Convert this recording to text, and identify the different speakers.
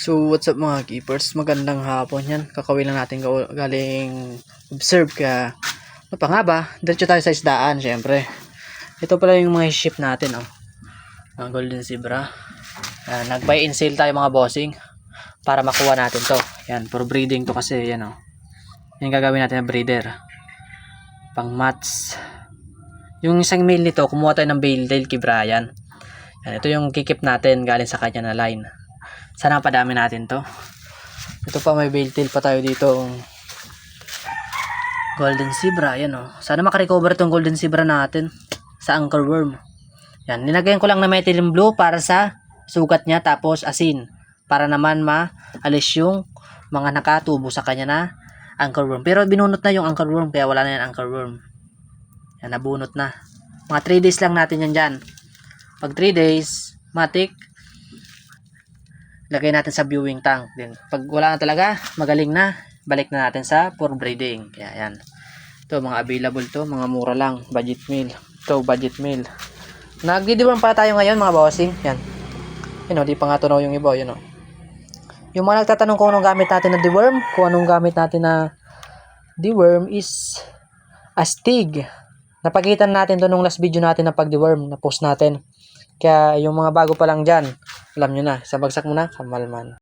Speaker 1: So, what's up mga keepers? Magandang hapon yan. Kakawin lang natin galing observe kaya ano pa nga ba? Diretso tayo sa isdaan, syempre. Ito pala yung mga ship natin, oh. Ang Golden Zebra. Yan, nag-buy and sale tayo mga bossing para makuha natin to. Yan, for breeding to kasi, yan, oh. Yan gagawin natin na breeder. Pang mats. Yung isang male nito, kumuha tayo ng bale tail kay Brian. Yan, ito yung kikip natin galing sa kanya na line. Sana padami natin to. Ito pa may bale tail pa tayo dito. Golden Zebra, yan oh. Sana makarecover tong Golden Zebra natin sa anchor worm. Yan, nilagyan ko lang na methylene blue para sa sugat niya tapos asin para naman maalis yung mga nakatubo sa kanya na anchor worm. Pero binunot na yung anchor worm kaya wala na yan anchor worm. Yan, nabunot na. Mga 3 days lang natin yan dyan. Pag 3 days, matik, lagay natin sa viewing tank. Then, pag wala na talaga, magaling na, balik na natin sa for breeding. Kaya yan. Ito, mga available to, mga mura lang, budget meal. Ito, budget meal. Nagdidiwan pa tayo ngayon, mga bossing. Yan. Yun o, di pa nga tunaw yung iba, yun o. Yung mga nagtatanong kung anong gamit natin na deworm, kung anong gamit natin na deworm is astig. Napagitan natin to nung last video natin na pag-deworm na post natin. Kaya yung mga bago pa lang dyan, alam nyo na, sa bagsak mo na, kamalman.